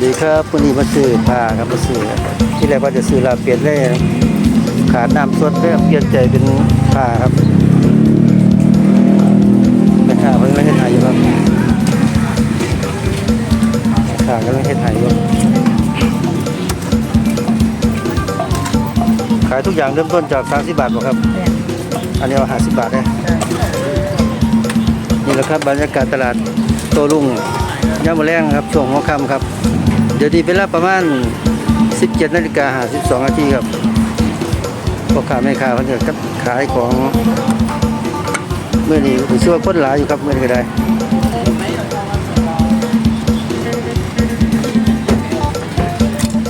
วัสดีครับวันนี้มาซื้อผ้าครับมาซื้อที่แรกว่าจะซื้อลาเปลี่ยนเลยขาดน้ำสดเลยเปลี่ยนใจเป็นผ้าครับไม่ขาเพิ่งไม่ให้ถ่ายอยู่ครับขาก็ไม่ให้ถ่ายอยู่ขายทุกอย่างเริ่มต้นจาก30บาทบ่ครับ อันนี้เอา50บาทเลยนี่แหละครับบรรยากาศตลาดโตรุ่งย่ามมะแรงครับช่วงหัวค่ำครับ เดี๋ยวนี้เวลาประมาณ 17นาฬิกา52นาทีครับพ่อค้าแม่ค้าเขาจะขายของเมื่อนี้ผมเชื่อว่าคนหลายอยู่ครับเมื่อนี้ก็ได้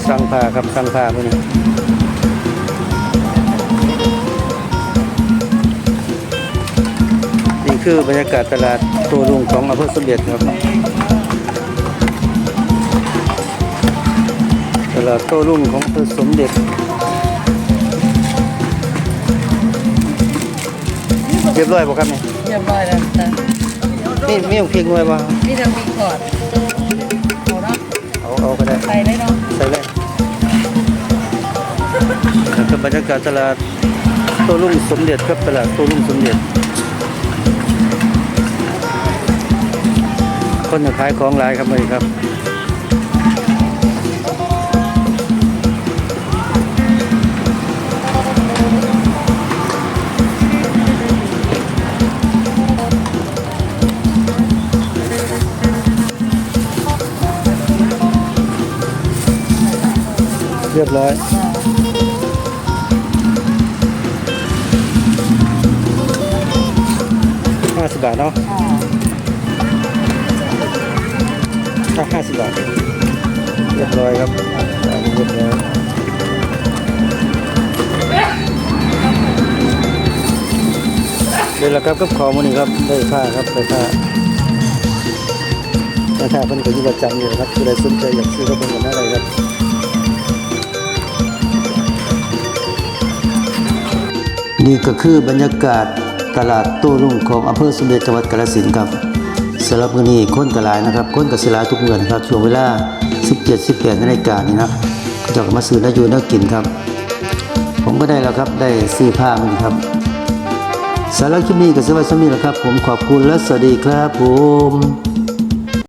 สั่งผ้าครับสั่งผ้าเมื่อนี้นี่คือบรรยากาศตลาดตัวลุงของอำเภอสมเด็จครับ ลาดโต้รุ่งของอำเภอสมเด็จเรียบร้อยบ่ครับนี่เรียบร้อยแล้วจ้ะนี่มีของเพียงหน่วยบ่นี่ทำมีก่อนเอาเนาะเอาเอาก็ได้ใส่ได้เนาะใส่เลยนี่คือบรรยากาศตลาดโต้รุ่งสมเด็จครับตลาดโต้รุ่งสมเด็จ คนจะขายของหลายครับมื่อนี้ครับ เรียบร้อย ห้าสิบบาทเนาะถ้าห้าสิบบาท เรียบร้อยครับจ่ายเรียบร้อยเดี๋ยวละครับกับของมันนี่ครับ ได้ผ้าครับได้ผ้าได้ผ้าเพิ่นก็อยู่ประจำอยู่ครับผู้ใดสนใจอยากซื้อก็เป็นกันได้เลยครับ นี่ก็คือบรรยากาศตลาดโต้รุ่งของอำเภอสมเด็จจังหวัดกาฬสินธุ์ครับสำหรับมื้อนี้ค้นกระลายนะครับค้นกับศิลายทุกเมือนครับช่วงเวลา 17-18นาฬิกานี่นะจะมาซื้อนายู่น้ากินครับ ผมก็ได้แล้วครับได้ซื้อผ้ามันครับสำหรับคลิปนี้ก็สวัสดีครับ ผมขอบคุณและสวัสดีครับผม